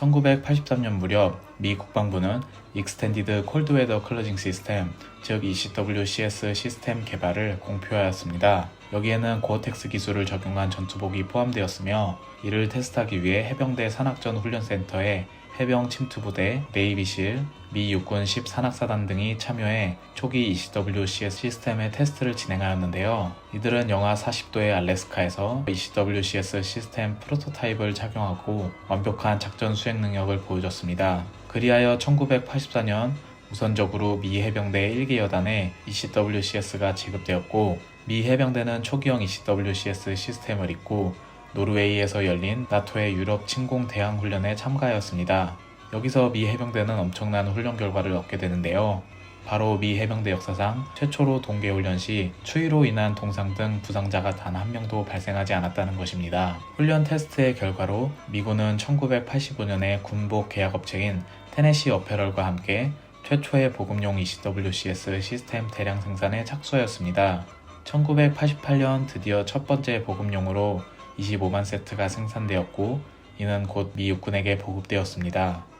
1983년 무렵 미 국방부는 익스텐디드 콜드웨더 클로징 시스템, 즉 ECWCS 시스템 개발을 공표하였습니다. 여기에는 고어텍스 기술을 적용한 전투복이 포함되었으며 이를 테스트하기 위해 해병대 산악전 훈련센터에 해병 침투부대, 네이비실, 미 육군 10산악사단 등이 참여해 초기 ECWCS 시스템의 테스트를 진행하였는데요. 이들은 영하 40도의 알래스카에서 ECWCS 시스템 프로토타입을 착용하고 완벽한 작전 수행 능력을 보여줬습니다. 그리하여 1984년 우선적으로 미 해병대 1기 여단에 ECWCS가 지급되었고 미 해병대는 초기형 ECWCS 시스템을 입고 노르웨이에서 열린 나토의 유럽 침공 대항 훈련에 참가하였습니다. 여기서 미 해병대는 엄청난 훈련 결과를 얻게 되는데요. 바로 미 해병대 역사상 최초로 동계 훈련 시 추위로 인한 동상 등 부상자가 단 한 명도 발생하지 않았다는 것입니다. 훈련 테스트의 결과로 미군은 1985년에 군복 계약업체인 테네시 어페럴과 함께 최초의 보급용 ECWCS 시스템 대량 생산에 착수하였습니다. 1988년 드디어 첫 번째 보급용으로 25만 세트가 생산되었고 이는 곧 미 육군에게 보급되었습니다.